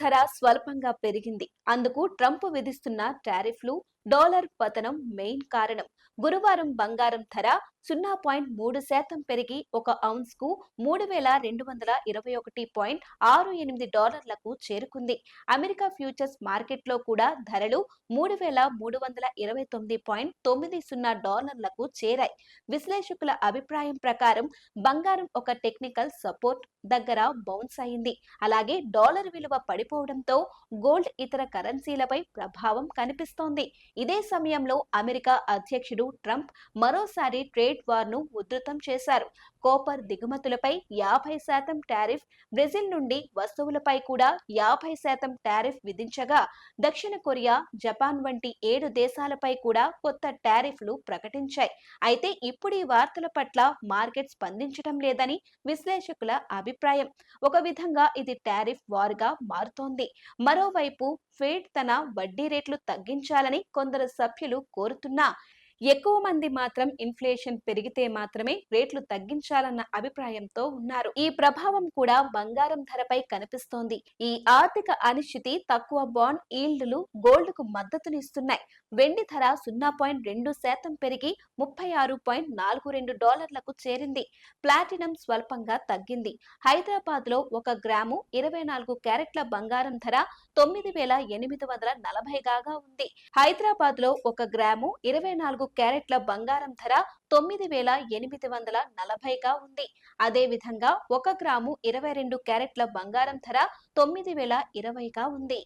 ధర స్వల్పంగా పెరిగింది. అందుకు ట్రంప్ విధిస్తున్న టారిఫ్లు డాలర్ పతనం మెయిన్ కారణం. గురువారం బంగారం ధర సున్నా పాయింట్ మూడు శాతం పెరిగి ఒక ఔన్స్కు మూడు వేల రెండు వందల ఇరవై ఒకటి పాయింట్ ఆరు ఎనిమిది డాలర్లకు చేరుకుంది. అమెరికా ఫ్యూచర్స్ మార్కెట్లో కూడా ధరలు మూడు వేల మూడు వందల ఇరవై తొమ్మిది పాయింట్ తొమ్మిది సున్నా డాలర్లకు చేరాయి. విశ్లేషకుల అభిప్రాయం ప్రకారం బంగారం ఒక టెక్నికల్ సపోర్ట్ దగ్గర బౌన్స్ అయింది. అలాగే డాలర్ విలువ పడిపోవడంతో గోల్డ్ ఇతర కరెన్సీలపై ప్రభావం కనిపిస్తోంది. ఇదే సమయంలో అమెరికా అధ్యక్షుడు ట్రంప్ మరోసారి ట్రేడ్ వార్ను ఉధృతం చేశారు. కోపర్ దిగుమతులపై యాభై శాతం టారిఫ్ బ్రెజిల్ నుండి వస్తువులపై కూడా యాభై శాతం టారిఫ్ విధించగా దక్షిణ కొరియా జపాన్ వంటి ఏడు దేశాలపై కూడా కొత్త టారిఫ్లు ప్రకటించాయి. అయితే ఇప్పుడు ఈ వార్తల పట్ల మార్కెట్ స్పందించడం లేదని విశ్లేషకుల అభిప్రాయం. ఒక విధంగా ఇది టారిఫ్ వార్గా మారుతోంది. మరోవైపు ఫెడ్ తన వడ్డీ రేట్లు తగ్గించాలని కొందరు సభ్యులు కోరుతున్నా ఎక్కువ మంది మాత్రం ఇన్ఫ్లేషన్ పెరిగితే మాత్రమే రేట్లు తగ్గించాలన్న అభిప్రాయంతో ఉన్నారు. ఈ ప్రభావం కూడా బంగారం ధరపై కనిపిస్తోంది. ఈ ఆర్థిక అనిశ్చితి తక్కువ బాండ్ ఈల్డ్లు గోల్డ్కు మద్దతునిస్తున్నాయి. వెండి ధర సున్నా పాయింట్ రెండు శాతం పెరిగి ముప్పై ఆరు పాయింట్ నాలుగు రెండు డాలర్లకు చేరింది. ప్లాటినం స్వల్పంగా తగ్గింది. హైదరాబాద్లో ఒక గ్రాము ఇరవై నాలుగు క్యారెట్ల బంగారం ధర తొమ్మిది వేల ఎనిమిది వందల నలభై గాగా ఉంది. హైదరాబాద్లో ఒక గ్రాము ఇరవై నాలుగు క్యారెట్ల బంగారం ధర తొమ్మిది వేల ఎనిమిది వందల నలభైగా ఉంది. అదేవిధంగా ఒక గ్రాము ఇరవై రెండు క్యారెట్ల బంగారం ధర తొమ్మిది వేల ఇరవైగా ఉంది.